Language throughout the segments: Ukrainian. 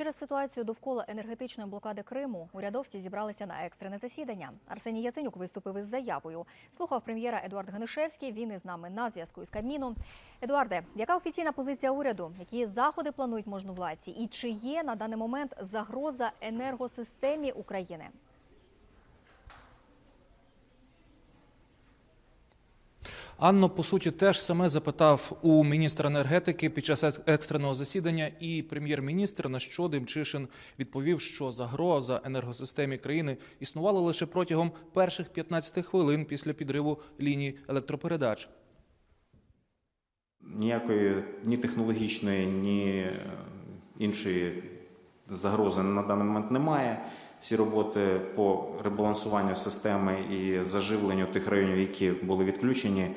Через ситуацію довкола енергетичної блокади Криму урядовці зібралися на екстрене засідання. Арсеній Яценюк виступив із заявою. Слухав прем'єра Едуард Ганишевський. Він із нами на зв'язку із Кабміном. Едуарде, яка офіційна позиція уряду? Які заходи планують можновладці? І чи є на даний момент загроза енергосистемі України? Анно, по суті, теж саме запитав у міністра енергетики під час екстреного засідання і прем'єр-міністр, на що Демчишин відповів, що загроза енергосистемі країни існувала лише протягом перших 15 хвилин після підриву ліній електропередач. Ніякої ні технологічної, ні е, іншої загрози на даний момент немає. Всі роботи по ребалансуванню системи і заживленню тих районів, які були відключені,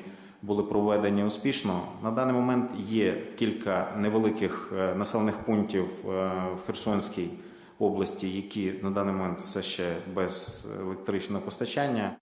були проведені успішно. На даний момент є кілька невеликих е, населених пунктів е, в Херсонській області, які на даний момент все ще без електричного постачання.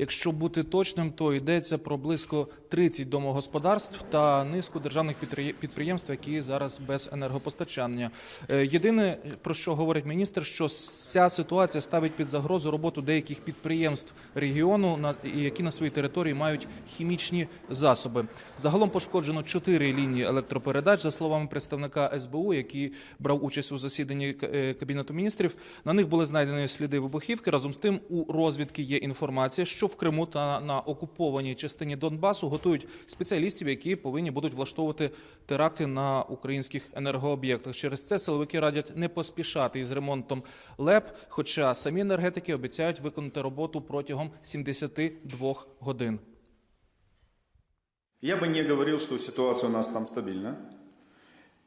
Якщо бути точним, то йдеться про близько 30 домогосподарств та низку державних підприємств, які зараз без енергопостачання. Е, Єдине про що говорить міністр, що ця ситуація ставить під загрозу роботу деяких підприємств регіону, які на своїй території мають хімічні засоби. Загалом пошкоджено чотири лінії електропередач, за словами представника СБУ, який брав участь у засіданні е, кабінету міністрів. На них були знайдені сліди вибухівки. Разом з тим, у розвідки є інформація, що в Криму та на окупованій частині Донбасу готують спеціалістів, які повинні будуть влаштовувати теракти на українських енергооб'єктах. Через це силовики радять не поспішати із ремонтом ЛЕП, хоча самі енергетики обіцяють виконати роботу протягом 72 годин. Я бы не говорил, что ситуация у нас там стабильна.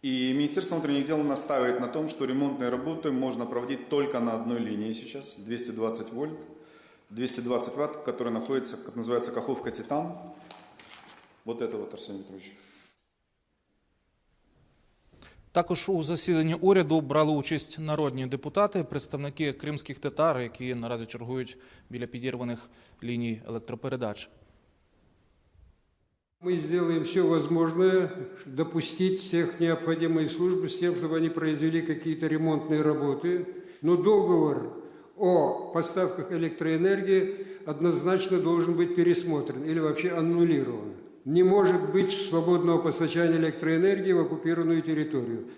И Министерство внутренних дел настаивает на том, что ремонтные работы можно проводить только на одной линии сейчас, 220 вольт, 220 ватт, которая находится, как называется, Каховка Титан. Вот это вот, Арсений Петрович. Також у засіданні уряду брали участь народні депутати, представники кримських татар, які наразі чергують біля підірваних ліній електропередач. Мы сделаем все возможное, допустить всех необходимые службы с тем, чтобы они произвели какие-то ремонтные работы. Но договор о поставках электроэнергии однозначно должен быть пересмотрен или вообще аннулирован. Не может быть свободного постачания электроэнергии в оккупированную территорию.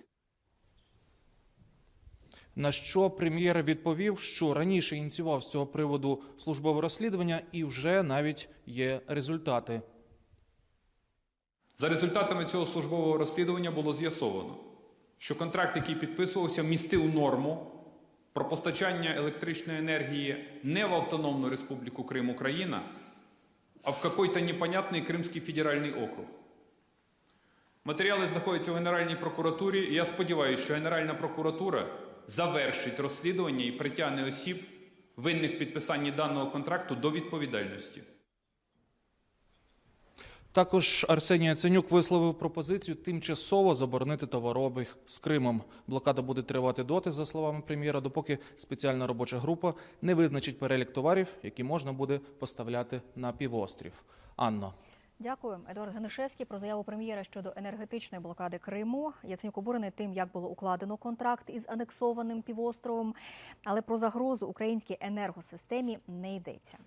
На що прем'єр відповів, що раніше ініціював з цього приводу службове розслідування, і вже навіть є результати. За результатами цього службового розслідування було з'ясовано, що контракт, який підписувався, містив норму про постачання електричної енергії не в Автономну Республіку Крим Україна, а в какой-то непонятний Кримський федеральний округ. Матеріали знаходяться в Генеральній прокуратурі, і я сподіваюся, що Генеральна прокуратура завершить розслідування і притягне осіб, винних підписанні даного контракту, до відповідальності. Також Арсеній Яценюк висловив пропозицію тимчасово заборонити товарообіг з Кримом. Блокада буде тривати доти, за словами прем'єра, допоки спеціальна робоча група не визначить перелік товарів, які можна буде поставляти на півострів. Анно. Дякую, Едуард Генишевський про заяву прем'єра щодо енергетичної блокади Криму. Яценюк обурений тим, як було укладено контракт із анексованим півостровом, але про загрозу українській енергосистемі не йдеться.